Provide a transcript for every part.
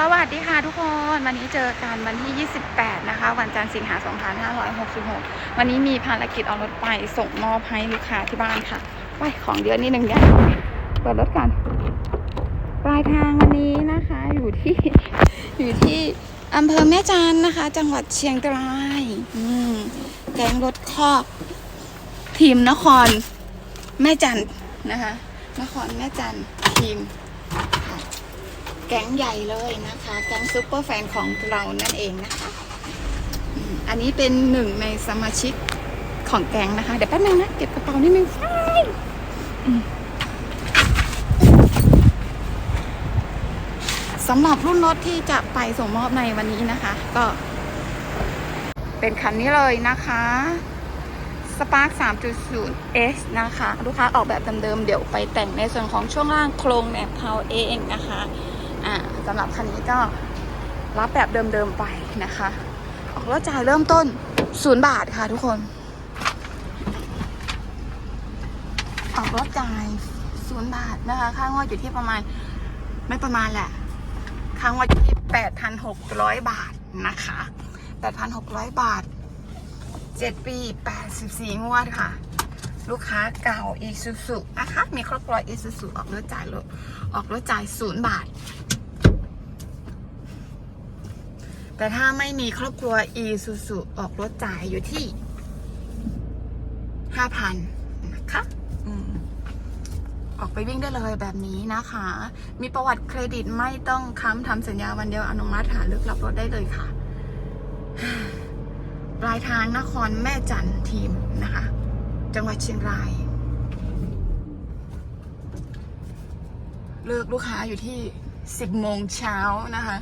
สวัสดีค่ะทุกคน วันนี้เจอกันวันที่ 28 นะคะ วันจันทร์สิงหา 2566 วันนี้มีภารกิจเอารถไปส่งมอบให้ลูกค้าที่บ้านค่ะไว้ของเดือนนิดนึงเนี่ยเปิดรถกันปลายทางวันนี้นะคะ อยู่ที่อยู่ที่อำเภอแม่จันนะคะ จังหวัดเชียงรายอืมแก๊งรถคอก ทีมนคร แม่จันนะคะ นครแม่จันทีม แก๊งใหญ่เลยนะคะ แก๊งซูเปอร์แฟนของเรานั่นเองนะคะอันนี้เป็นหนึ่งในสมาชิกของแก๊งนะคะ เดี๋ยวแป๊บนึงนะเก็บกระเป๋านิดนึงสำหรับรุ่นรถที่จะไปส่งมอบในวันนี้นะคะ ก็ เป็นคันนี้เลยนะคะ Spark 3.0 S นะคะ ลูกค้าออกแบบเดิมๆเดี๋ยวไปแต่งในส่วนของช่วงล่างโครงแหนบเพาเองนะคะ อ่าสำหรับคันนี้ก็รับแบบเดิมๆไปนะคะ ออกรถจ่ายเริ่มต้น0บาทค่ะทุกคน ออกรถจ่าย0บาทนะคะ ค่างวดอยู่ที่ประมาณไม่ประมาณแหละ ค่างวดอยู่ที่8,600บาทนะคะ8,600บาท7ปี84งวดค่ะ ลูกค้าเก่าอีซูซุนะคะ มีครอบครัวอีซูซุออกรถจ่ายรถออกรถจ่าย0บาท แต่ถ้าไม่มีครอบครัวอีซูซุออกรถจ่ายอยู่ที่5,000นะคะออกไปวิ่งได้เลยแบบนี้นะคะ มีประวัติเครดิตไม่ต้องค้ำทำสัญญาวันเดียวอนุมัติหาเลือกรับรถได้เลยค่ะ ปลายทางนครแม่จันทีมนะคะ จังหวัดเชียงราย เลิกลูกค้าอยู่ที่10โมงเช้านะคะ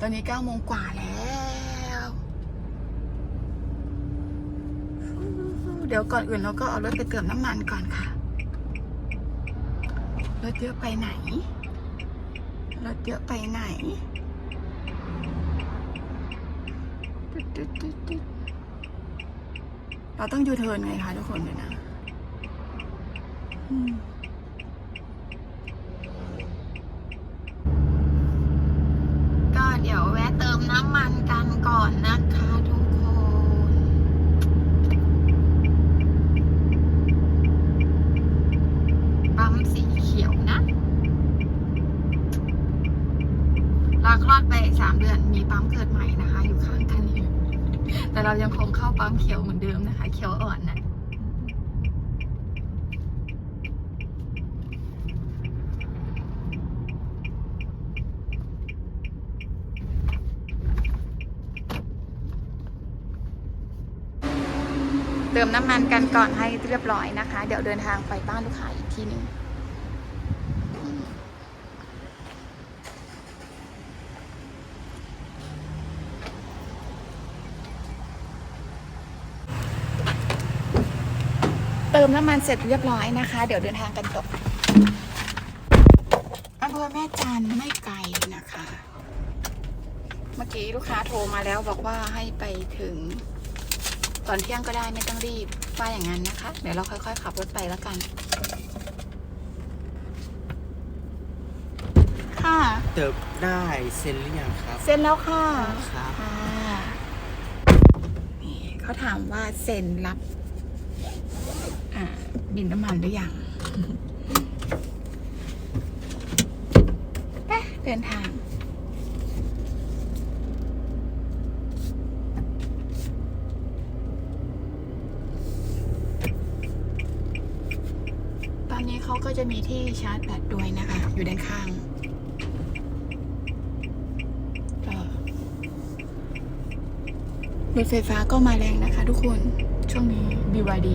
ตอนนี้9โมงกว่าแล้วเดี๋ยวก่อนอื่นเราก็เอารถไปเติมน้ำมันก่อนค่ะ รถเยอะไปไหน รถเยอะไปไหนเราต้องยูเทิร์นไงคะทุกคนเดี๋ยวนะอืมก็ เดี๋ยวแวะเติมน้ำมันกันก่อนนะคะทุกคน ปั๊มสีเขียวนะลาคลอดไปสามเดือนมีปั๊มเกิดใหม่นะคะ อยู่ข้างคันนี้แต่เรายังคงเข้าปั๊มเขียวเหมือนเดิมนะคะ เขียวอ่อนนะ เติมน้ำมันกันก่อนให้เรียบร้อยนะคะ เดี๋ยวเดินทางไปบ้านลูกค้าอีกทีหนึ่งเติมน้ำมันเสร็จเรียบร้อยนะคะ เดี๋ยวเดินทางกันต่ออำเภอแม่จันไม่ไกลนะคะ เมื่อกี้ลูกค้าโทรมาแล้วบอกว่าให้ไปถึง ก่อนเที่ยงก็ได้ไม่ต้องรีบว่าอย่างนั้นนะคะ เดี๋ยวเราค่อยๆขับรถไปแล้วกัน ค่ะเติบได้เซ็นหรือยังครับ เซ็นแล้วค่ะครับ ค่ะนี่เขาถามว่าเซ็นรับอ่าบินน้ำมันหรือยังไปเดินทาง ตอนนี้ เขาก็จะมีที่ชาร์จแบตด้วยนะคะ อยู่ด้านข้างรถไฟฟ้าก็มาแรงนะคะทุกคนช่วงนี้ BYD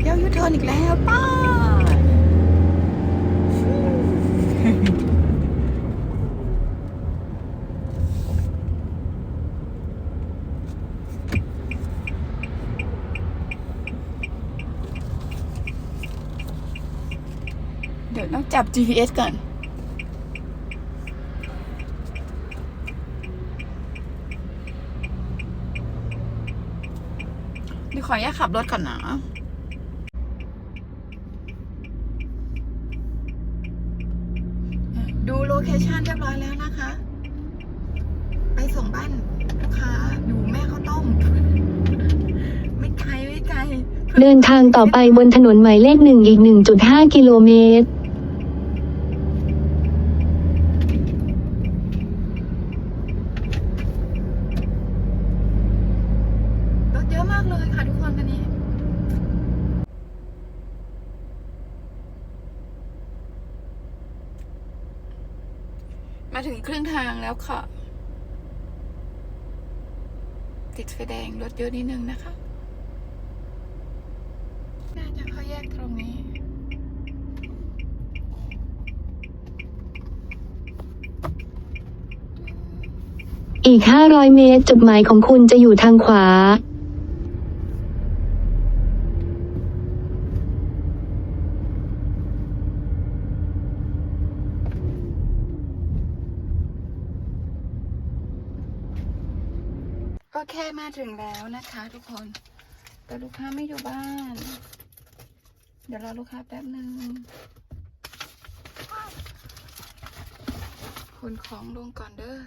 เดี๋ยวยูเทิร์นอีกแล้วป้า เดี๋ ยวต้องจับ GPS ก่อนขอแยกขับรถก่อนนะดูโลเคชันเรียบร้อยแล้วนะคะ ไปส่งบ้านลูกค้าอยู่แม่ข้าวต้ม ไม่ไกลไม่ไกล เดินทางต่อไปบนถนนหมายเลขหนึ่งอีก 1.5 กิโลเมตร รถเยอะมากเลยค่ะทุกคนวันนี้มาถึงครึ่งทางแล้วค่ะ ติดไฟแดงรถเยอะนิดนึงนะคะ น่าจะเข้าแยกตรงนี้ อีก 500 เมตร จุดหมายของคุณจะอยู่ทางขวา ก็แค่มาถึงแล้วนะคะทุกคน แต่ลูกค้าไม่อยู่บ้าน เดี๋ยวรอลูกค้าแป๊บหนึ่งขนของลงก่อนเด้อ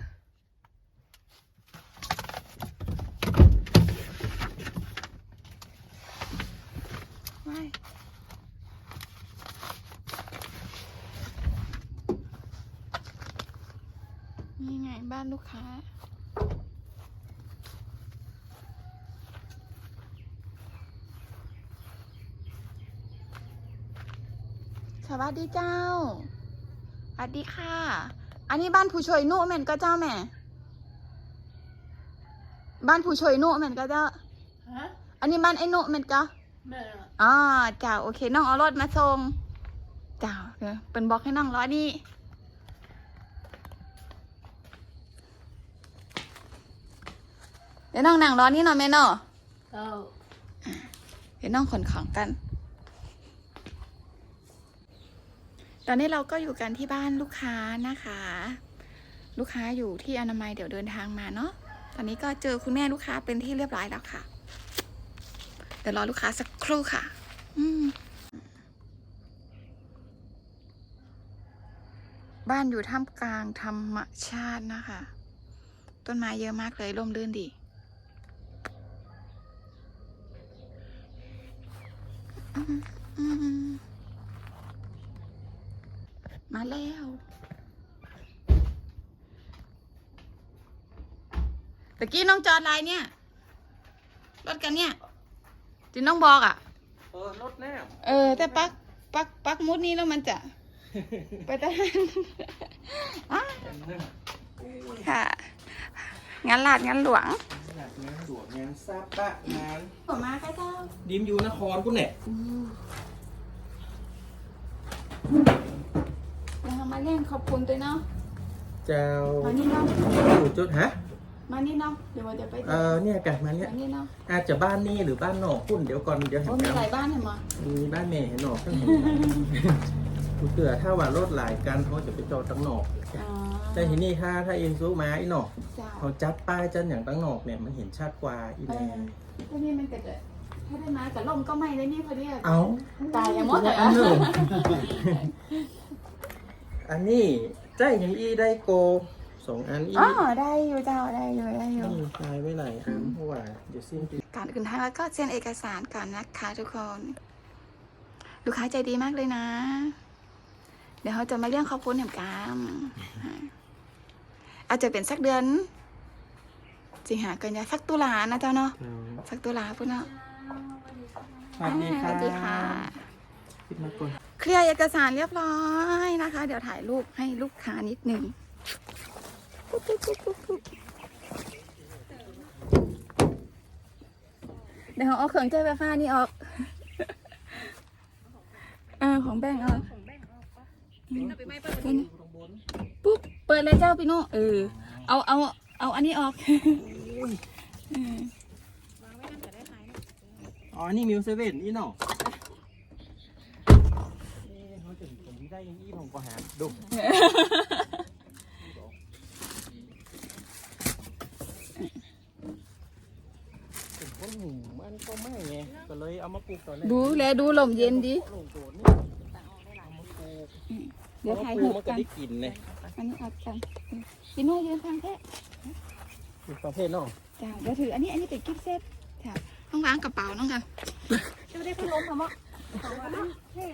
ไม่นี่ไงบ้านลูกค้า สวัสดีเจ้าสวัสดีค่ะ อันนี้บ้านผู้ช่วยนุ่แม่นก็เจ้าแม่ บ้านผู้ช่วยนุ่แม่นก็เจ้าฮะอันนี้บ้านไอ้นุ่แม่นก็แม่อ๋อเจ้าโอเคน้องเอารถมาส่งเจ้าเดี๋ยวเป็นบอกให้น้องรอนี่เดี๋ยวน้องนั่งรอนี่หน่อยแม่เนาะเจ้าเดี๋ยวน้องขนของกัน ตอนนี้เราก็อยู่กันที่บ้านลูกค้านะคะ ลูกค้าอยู่ที่อนามัยเดี๋ยวเดินทางมาเนาะตอนนี้ก็เจอคุณแม่ลูกค้าเป็นที่เรียบร้อยแล้วค่ะ เดี๋ยวรอลูกค้าสักครู่ค่ะ อืมบ้านอยู่ท่ามกลางธรรมชาตินะคะ ต้นไม้เยอะมากเลยร่มรื่นดีอืมมาแล้วตะ กี้น้องจอดอะไรเนี่ย รถกันเนี่ยที่น้องบอกอะ เออรถแน่เออ แต่ปักปักปักมุดนี้แล้วมันจะ ไปตะหันอะค่ะ งานลาดงานหลวงงานสวมงานซาปะงานผมมาใกล้เจ้าดิมอยู่นครกูเนี่ยเดี๋ยวเรามาเล่นขอบคุณด้วยเนาะ เจ้ามานี่เนาะอยู่จุดฮะ มานี่เนาะเดี๋ยวเราจะไปเออเนี่ยกันมาเนี่ยมานี่เนาะอาจจะบ้านนี่หรือบ้านนอกคุณเดี๋ยวก่อนเดี๋ยวเห็โอ้นมีกันหลายบ้านเห็นไหมมีบ้านแม่เห็นนอกทั้งหมดกูเตือถ้าว่ารถหลายกันเขาจะไปจอดตั้งนอกอ๋อแต่ทีนี้ถ้าถ้าเอ็นซูมาอีนอกเจ้า เขาจัดป้ายจันอย่างตั้งนอกเนี่ยมันเห็นชัดกว่าอีเอแม่อถ้านี่มันเกิดถ้าได้มากับลมก็ไม่ได้นี่พอดีอะเอา ตายอย่างหมดอัอะนหนึ่งอันนี้ใจยังอีได้โก สองอันอีอ๋อได้อยู่เจ้าได้อยู่ได้อยู่นี่ตายไว้ไหนอันเพราะว่าเดี๋ยวสิ้นปีก่อนอื่นทางแล้วก็เซ็นเอกสารก่อนนะคะทุกคน ลูกค้าใจดีมากเลยนะ เดี๋ยวเขาจะมาเรื่องขอบคุณแหมกามอาจจะเป็นสักเดือนสิงหากันยาสักตุลานะเจ้าเนาะสักตุลาพุ่นเนาะสวัสดีอ่าค่ะสวัสดีค่ะคิดมาก่อนเคลียร์เอกสารเรียบร้อยนะคะ เดี๋ยวถ่ายรูปให้ลูกค้านิดหนึ่ง เดี๋ยวเอาเครื่องใช้ไฟฟ้านี่ออก เออของแบงค์เอาปุ๊บ เปิดเลยเจ้าพี่โน่เออ เอาเอาเอาอันนี้ออกเอออ๋อ นี่มิวเซเว่นอีเนาะเขาจะผมได้ยังอีผมก็หาดู เป็นคนหูมามันก็ไม่ไงก็เลยเอามาปลูกตอนแรกดูแลดูลมเย็นดีลงโดดนี่เอามาปลูกเดี๋ยวถ่ายปลูหูกมันก็กันได้กลิ่นเนี่ยอันนี้อัดกันกินน้อยยืนทางแค่ปลูกประเภทเนาะจ้าเดี๋ยวถืออันนี้อันนี้เป็นกิฟต์เซตค่ะน้องวางกระเป๋าน้องกันจะไม่ได้พัดลมเหรอมะเออ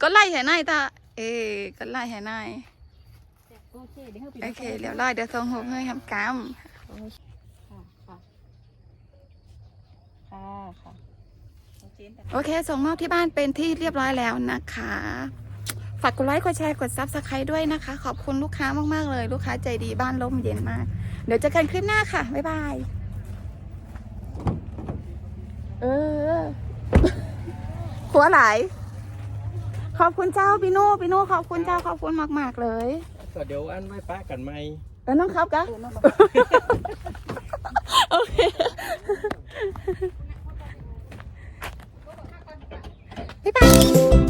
ก็ไล่ให้นายตาเออก็ไล่ให้นาย โอเคเดี๋ยวไล่เดี๋ยวส่งหกให้ทำกรรมโอเค ส่งมอบที่บ้านเป็นที่เรียบร้อยแล้วนะคะ ฝากกดไลค์ กดแชร์ กดซับสไครต์ด้วยนะคะ ขอบคุณลูกค้ามาก ๆ เลย ลูกค้าใจดีบ้านร่มเย็นมาก เดี๋ยวเจอกันคลิปหน้าค่ะ บ๊ายบาย เออขัวไหลายขอบคุณเจ้าพี่โน่พี่โน่ขอบคุณเจ้า ขอบคุณมาก ๆ เลย ก็เดี๋ยวอันไว้ป้ากันไหมแล้วน้องครับกะโอเคบ๊ายบาย